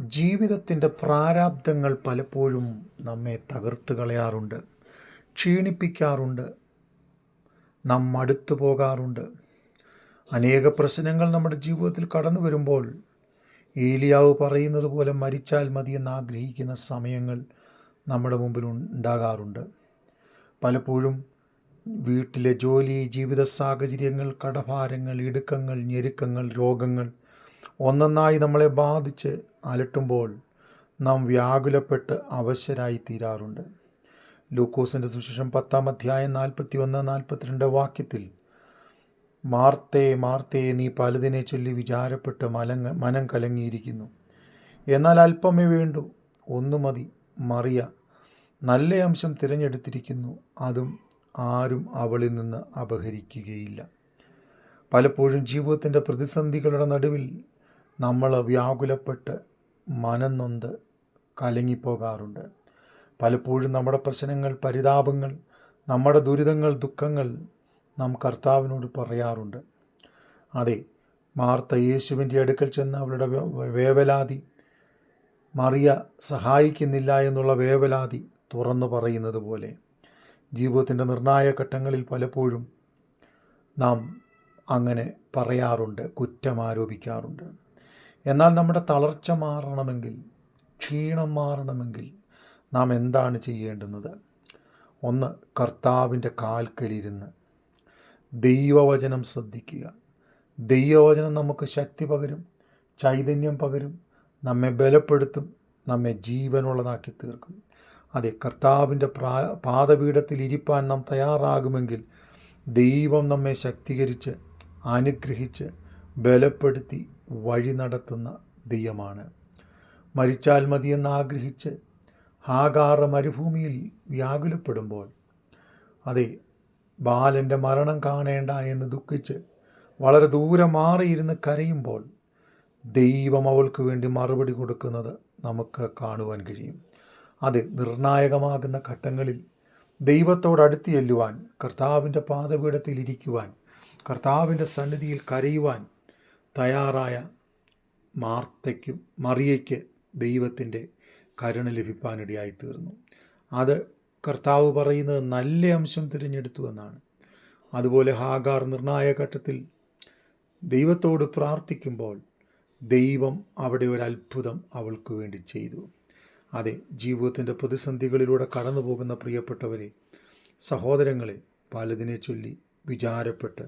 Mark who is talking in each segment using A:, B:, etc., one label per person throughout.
A: ജീവിതത്തിന്റെ പ്രാരാബ്ദങ്ങൾ പലപ്പോഴും നമ്മെ തകർത്ത് കളയാറുണ്ട് ക്ഷീണിപ്പിക്കാറുണ്ട് നാം അടുത്തു പോകാറുണ്ട്. അനേക പ്രശ്നങ്ങൾ നമ്മുടെ ജീവിതത്തിൽ കടന്നു വരുമ്പോൾ ഏലിയാവ് പറയുന്നത് പോലെ മരിച്ചാൽ മതിയെന്ന് ആഗ്രഹിക്കുന്ന സമയങ്ങൾ നമ്മുടെ മുമ്പിൽ ഉണ്ടാകാറുണ്ട്. പലപ്പോഴും വീട്ടിലെ ജോലി ജീവിത സാഹചര്യങ്ങൾ കടഭാരങ്ങൾ ഇടുക്കങ്ങൾ ഞെരുക്കങ്ങൾ രോഗങ്ങൾ ഒന്നൊന്നായി നമ്മളെ ബാധിച്ച് അലട്ടുമ്പോൾ നാം വ്യാകുലപ്പെട്ട് അവശരായി തീരാറുണ്ട് ലൂക്കോസിന്റെ സുശേഷം പത്താം അധ്യായം നാൽപ്പത്തി ഒന്ന് നാൽപ്പത്തിരണ്ട് വാക്യത്തിൽ മാർത്തേ മാർത്തേ നീ പലതിനെ ചൊല്ലി വിചാരപ്പെട്ട് മലങ്ങ മനം കലങ്ങിയിരിക്കുന്നു. എന്നാൽ അല്പമേ വേണ്ടു ഒന്നു മതി മറിയ നല്ല അംശം തിരഞ്ഞെടുത്തിരിക്കുന്നു അതും ആരും അവളിൽ നിന്ന് അപഹരിക്കുകയില്ല. പലപ്പോഴും ജീവിതത്തിന്റെ പ്രതിസന്ധികളുടെ നടുവിൽ നമ്മൾ വ്യാകുലപ്പെട്ട് മനം നൊന്ത് കലങ്ങിപ്പോകാറുണ്ട്. പലപ്പോഴും നമ്മുടെ പ്രശ്നങ്ങൾ പരിതാപങ്ങൾ നമ്മുടെ ദുരിതങ്ങൾ ദുഃഖങ്ങൾ നാം കർത്താവിനോട് പറയാറുണ്ട്. അതെ മാർത്ത യേശുവിന്റെ അടുക്കൽ ചെന്ന് അവളുടെ വേവലാതി മറിയ സഹായിക്കുന്നില്ല എന്നുള്ള വേവലാതി തുറന്നു പറയുന്നത് പോലെ ജീവിതത്തിന്റെ നിർണായക ഘട്ടങ്ങളിൽ പലപ്പോഴും നാം അങ്ങനെ പറയാറുണ്ട് കുറ്റം ആരോപിക്കാറുണ്ട്. എന്നാൽ നമ്മുടെ തളർച്ച മാറണമെങ്കിൽ ക്ഷീണം മാറണമെങ്കിൽ നാം എന്താണ് ചെയ്യേണ്ടുന്നത്? ഒന്ന് കർത്താവിന്റെ കാൽക്കലിരുന്ന് ദൈവവചനം ശ്രദ്ധിക്കുക. ദൈവവചനം നമുക്ക് ശക്തി പകരും ചൈതന്യം പകരും നമ്മെ ബലപ്പെടുത്തും നമ്മെ ജീവനുള്ളതാക്കി തീർക്കും. അതെ കർത്താവിന്റെ പ്രാ പാദപീഠത്തിൽ ഇരിപ്പാൻ നാം തയ്യാറാകുമെങ്കിൽ ദൈവം നമ്മെ ശക്തീകരിച്ച് അനുഗ്രഹിച്ച് ബലപ്പെടുത്തി വഴി നടത്തുന്ന ദൈവമാണ്. മരിച്ചാൽ മതിയെന്ന് ആഗ്രഹിച്ച് ആകാറ മരുഭൂമിയിൽ വ്യാകുലപ്പെടുമ്പോൾ അതെ ബാലന്റെ മരണം കാണേണ്ട എന്ന് ദുഃഖിച്ച് വളരെ ദൂരെ മാറിയിരുന്ന് കരയുമ്പോൾ ദൈവം അവൾക്ക് വേണ്ടി മറുപടി കൊടുക്കുന്നത് നമുക്ക് കാണുവാൻ കഴിയും. അത് നിർണായകമാകുന്ന ഘട്ടങ്ങളിൽ ദൈവത്തോടടുത്ത് ചെല്ലുവാൻ കർത്താവിന്റെ പാതപീഠത്തിൽ ഇരിക്കുവാൻ കർത്താവിന്റെ സന്നിധിയിൽ കരയുവാൻ തയ്യാറായ മാർത്തയ്ക്കും മറിയയ്ക്ക് ദൈവത്തിന്റെ കരുണ ലഭിപ്പാനിടയായി തീർന്നു അത് കർത്താവ് പറയുന്നത് നല്ല അംശം തിരഞ്ഞെടുത്തു എന്നാണ്. അതുപോലെ ഹാഗാർ നിർണായക ഘട്ടത്തിൽ ദൈവത്തോട് പ്രാർത്ഥിക്കുമ്പോൾ ദൈവം അവിടെ ഒരു അത്ഭുതം അവൾക്ക് വേണ്ടി ചെയ്തു. അതെ ജീവിതത്തിന്റെ പ്രതിസന്ധികളിലൂടെ കടന്നു പോകുന്ന പ്രിയപ്പെട്ടവരെ സഹോദരങ്ങളെ പലതിനെ ചൊല്ലി വിചാരപ്പെട്ട്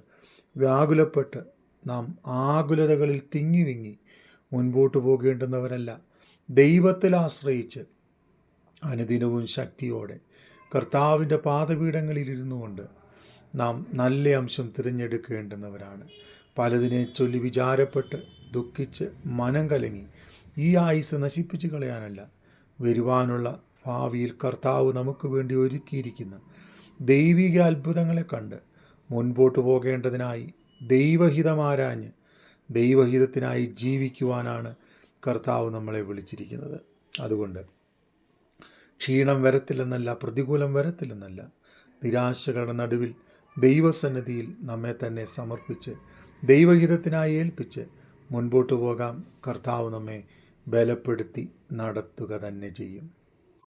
A: വ്യാകുലപ്പെട്ട് നാം ആകുലതകളിൽ തിങ്ങിവിങ്ങി മുൻപോട്ട് പോകേണ്ടുന്നവരല്ല. ദൈവത്തിൽ ആശ്രയിച്ച് അനുദിനവും ശക്തിയോടെ കർത്താവിന്റെ പാതപീഠങ്ങളിലിരുന്നു കൊണ്ട് നാം നല്ല അംശം തിരഞ്ഞെടുക്കേണ്ടുന്നവരാണ്. പലതിനെ ചൊല്ലി വിചാരപ്പെട്ട് ദുഃഖിച്ച് മനം കലങ്ങി ഈ ആയുസ് നശിപ്പിച്ച് കളയാനല്ല വരുവാനുള്ള ഭാവിയിൽ കർത്താവ് നമുക്ക് വേണ്ടി ഒരുക്കിയിരിക്കുന്ന ദൈവിക അത്ഭുതങ്ങളെ കണ്ട് മുൻപോട്ട് പോകേണ്ടതിനായി ദൈവഹിതമാരാഞ്ഞ് ദൈവഹിതത്തിനായി ജീവിക്കുവാനാണ് കർത്താവ് നമ്മളെ വിളിച്ചിരിക്കുന്നത്. അതുകൊണ്ട് ക്ഷീണം വരത്തില്ലെന്നല്ല പ്രതികൂലം വരത്തില്ലെന്നല്ല നിരാശകളുടെ നടുവിൽ ദൈവസന്നിധിയിൽ നമ്മെ തന്നെ സമർപ്പിച്ച് ദൈവഹിതത്തിനായി ഏൽപ്പിച്ച് മുൻപോട്ട് പോകാം. കർത്താവ് നമ്മെ ബലപ്പെടുത്തി നടത്തുക തന്നെ ചെയ്യും.